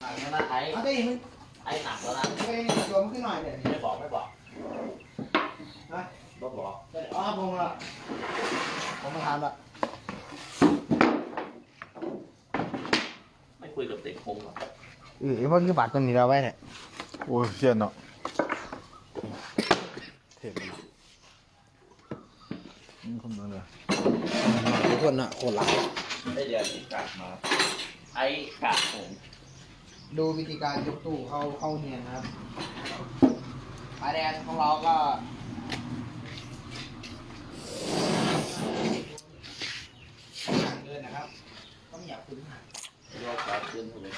หนักแล้วนะไอ้เอาได้มึงไอ้หนักแล้วนะไปรวมขึ้นหน่อยเดี๋ยวนี้ไม่บอกไม่บอกนะบอกบอกอ๋อผมละผมมาทานละไม่คุยกับเด็กคงหรอกเออเมื่อกี้บาทตัวนี้เราไว้เนี่ยโอ้ยเชี่ยเนาะเทปเลยนี่คนเมืองเลยทุกคนอะโคตรหลายได้เดี๋ยวที่กลับมา ไอ้กะผม ดูวิธีการยกตู้เข้าเข้าเนียนนะครับปลาแดงของเราก็ห่างเกินนะครับต้องอย่าพึ่งห่างยกขาขึ้นเลย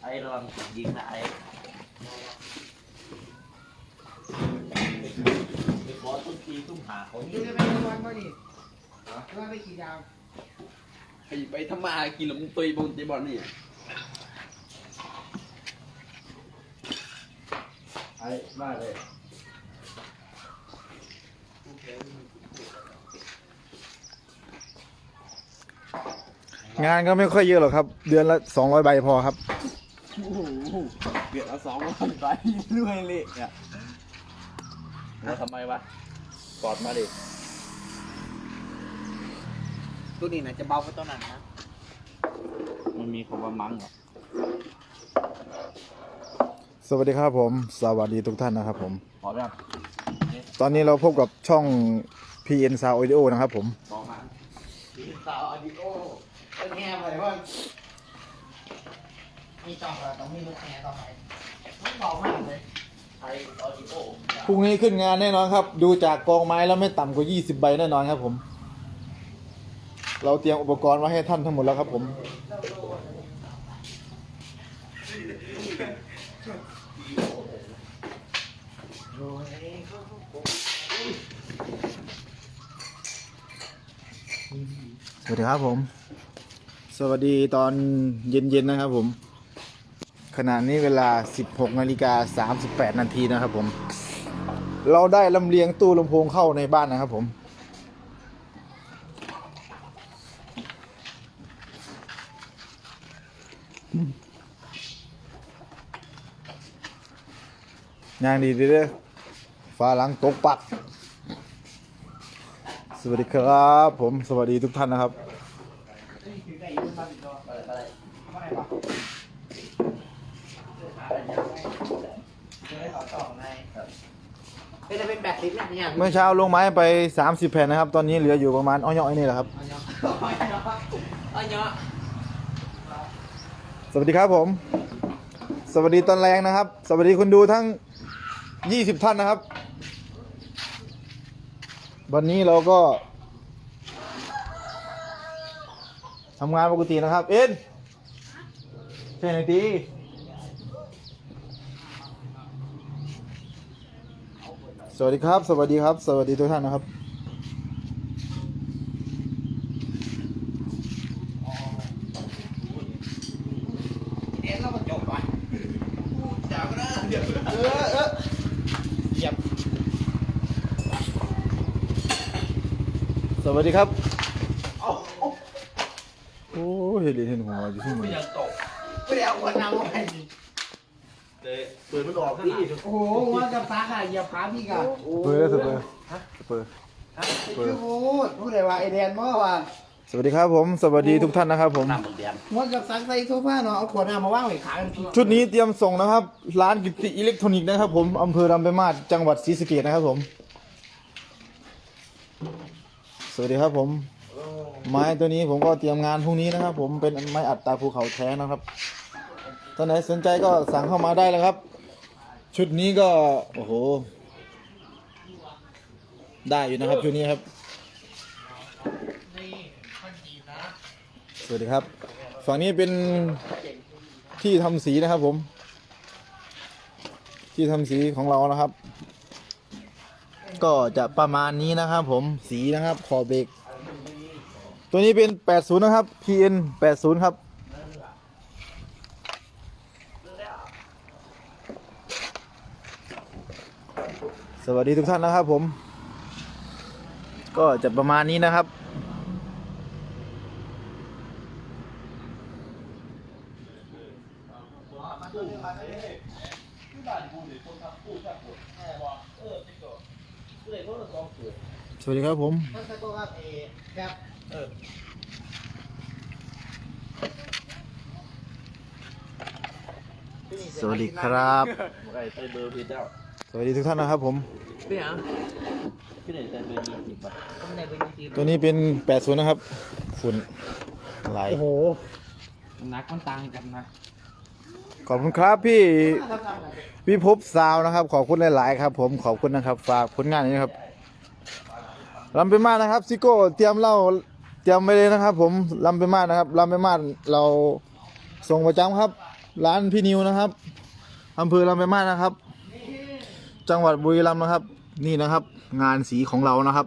ไอ้ระวังถูกยิงนะไอ้ไปขอตุ้มทีตุ้มหาเขาผมนี่จะไปทุกวันก็ดี ทุกวันไปขี่ยาวไปไปทำมาหากินแล้วมึงตุยบงเจบอลนี่ไอ้มาเลยงานก็ไม่ค่อยเยอะหรอกครับ เดือนละสองร้อยใบพอครับ โอ้โหเบียดเอาสองวันไปเรื่อยเลยเนี่ยแล้วทำไมวะกอดมาดิ ตัวนี้นะจะเบากว่าตัวนั้นนะมันมีคำว่ามั้งเหรอสวัสดีครับผม สวัสดีทุกท่านนะครับผมพร้อมยังตอนนี้เราพบกับช่อง PN Sound Audio นะครับผม บอกมาสาวอดิโอเป็นแง่ไปว่ามีจองแล้วต้องมีรถแง่ต่อไปต้องเบามากเลยไอออดิโอ พรุ่งนี้ขึ้นงานแน่นอนครับ ดูจากกองไม้แล้วไม่ต่ำกว่า 20 ใบแน่นอนครับผม เราเตรียมอุปกรณ์ไว้ให้ท่านทั้งหมดแล้วครับผมสวัสดีครับผม สวัสดีตอนเย็นๆนะครับผม ขณะนี้เวลา 16นาฬิกา38นาทีนะครับผม เราได้ลำเลียงตู้ลำโพงเข้าในบ้านนะครับผม ย่างดีเด้อฟ้าหลังตกปัก สวัสดีครับ ผมสวัสดีทุกท่านนะครับถือไก่ยืนมาติดตัวอะไรอะไรทำไมวะจะได้ต่อต่อในก็จะเป็นแบตลิฟต์เนี่ยเนี่ยเมื่อเช้าลงไม้ไป 30 แผ่นนะครับ ตอนนี้เหลืออยู่ประมาณอ้อยๆนี่แหละครับ เอาเนาะเอาเนาะเอาเนาะสวัสดีครับผม สวัสดีตอนแรงนะครับ สวัสดีคุณดูทั้ง 20ท่านนะครับ วันนี้เราก็ทำงานปกตินะครับ เอ็นใช่ไหมตีสวัสดีครับ สวัสดีครับ สวัสดีทุกท่านนะครับเอ็นเราก็จบไปเดี๋ยวนะเดี๋ยวเออเออเหยียบ ส วัสดีครับเอาเอาโอ้ยเห็นเห็นหัวอยู่ที่มือยังตกไม่ได้เอาคนนำมาให้ดิเตะปืนมันออกข้างหลังโอ้โหว่าจะฟ้าค่ะเหยียบขาพี่กันสเปอร์สเปอร์สเปอร์คือพูดพูดเลยว่าไอเดนเมื่อวานสวัสดีครับผมสวัสดีทุกท่านนะครับผมน้ำมึงเดียนว่ากับซักใส่โซฟาเนาะเอาขวดน้ำมาว่างไว้ขากันพี่ชุดนี้เตรียมส่งนะครับ ร้านกิติอิเล็กทรอนิกส์นะครับผมอำเภอรำไปมาศจังหวัดศรีสะเกษนะครับผม สวัสดีครับผม ไม้ตัวนี้ผมก็เตรียมงานพรุ่งนี้นะครับ ผมเป็นไม้อัดตาภูเขาแท้นะครับท่านไหนสนใจก็สั่งเข้ามาได้เลยครับ ชุดนี้ก็โอ้โห ได้อยู่นะครับชุดนี้ครับ สวัสดีครับ ฝั่งนี้เป็นที่ทำสีนะครับผม ที่ทำสีของเรานะครับ ก็จะประมาณนี้นะครับผมสีนะครับขอบเบรกตัวนี้เป็น 80 นะครับ PN 80 ครับสวัสดีทุกท่านนะครับผม ก็จะประมาณนี้นะครับ Thank you. สวัสดีครับผมสวัสดีครับ ไอ้ใส่เบอร์พี่เจ้าสวัสดีทุกท่านนะครับผม พี่หยังพี่ไหนใส่เบอร์ยี่สิบอะผมได้เป็นยี่สิบตัวนี้เป็น 80 นะครับ ฝุ่นไหลายโอ้โห นักมันต่างกันนะ ขอบคุณครับพี่พี่ภพบซาวนะครับ ขอบคุณหลาย ๆ ครับ ผมขอบคุณนะครับ ฝากผลงานนี้ครับลำไปมากนะครับซิโก้เตรียมเล้าเตรียมไปเลยนะครับ ผมลำไปมากนะครับลำไปมากเราส่งประจำครับ ร้านพี่นิวนะครับอำเภอลำไปมากนะครับ จังหวัดบุรีรัมย์นะครับ นี่นะครับ งานสีของเรานะครับ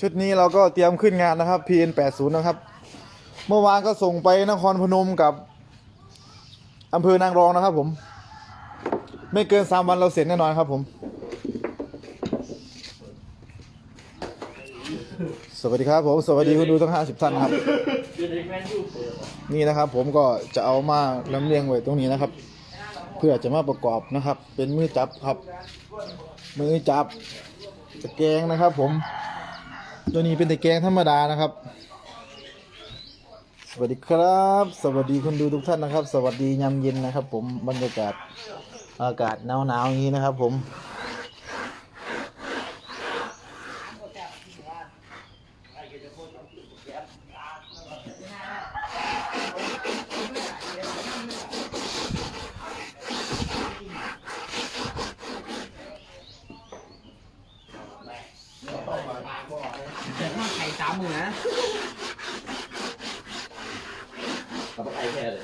ชุดนี้เราก็เตรียมขึ้นงานนะครับ PN80 นะครับ เมื่อวานก็ส่งไปนครพนมกับอำเภอนางรองนะครับผม ไม่เกินสามวันเราเสร็จแน่นอนครับผม สวัสดีครับผม สวัสดีคุณดูทั้ง50ท่านครับ นี่นะครับผมก็จะเอามาลำเลียงไว้ตรงนี้นะครับ เพื่อจะมาประกอบนะครับ เป็นมือจับครับ มือจับตะแกรงนะครับผม ตัวนี้เป็นตะแกรงธรรมดานะครับ สวัสดีครับ สวัสดีคนดูทุกท่านนะครับ สวัสดียามเย็นนะครับ ผมบรรยากาศอากาศหนาวๆอย่างนี้นะครับ ผม แต่ว่าไข่สามหมื่นนะเราต้องไอ้แค่เลย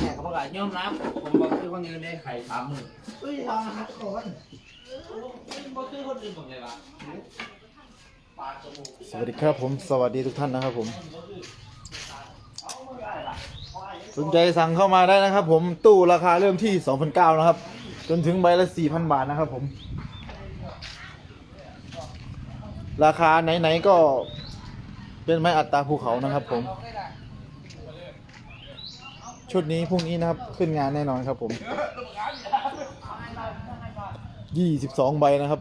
แม่เขาบอกว่ายอมรับผมบอกคือว่าเงินได้ไข่สามหมื่นเฮ้ยทำนะครับก่อนบ่คือคนอื่นผมเลยปะสวัสดีครับผมสวัสดีทุกท่านนะครับผม สนใจสั่งเข้ามาได้นะครับผมตู้ราคาเริ่มที่2,009นะครับ จนถึงใบละ 4,000 บาทนะครับผม ราคาไหนๆก็เป็นไม้อัตราภูเขานะครับผม ชุดนี้พรุ่งนี้นะครับขึ้นงานแน่นอนครับผม 22 ใบนะครับ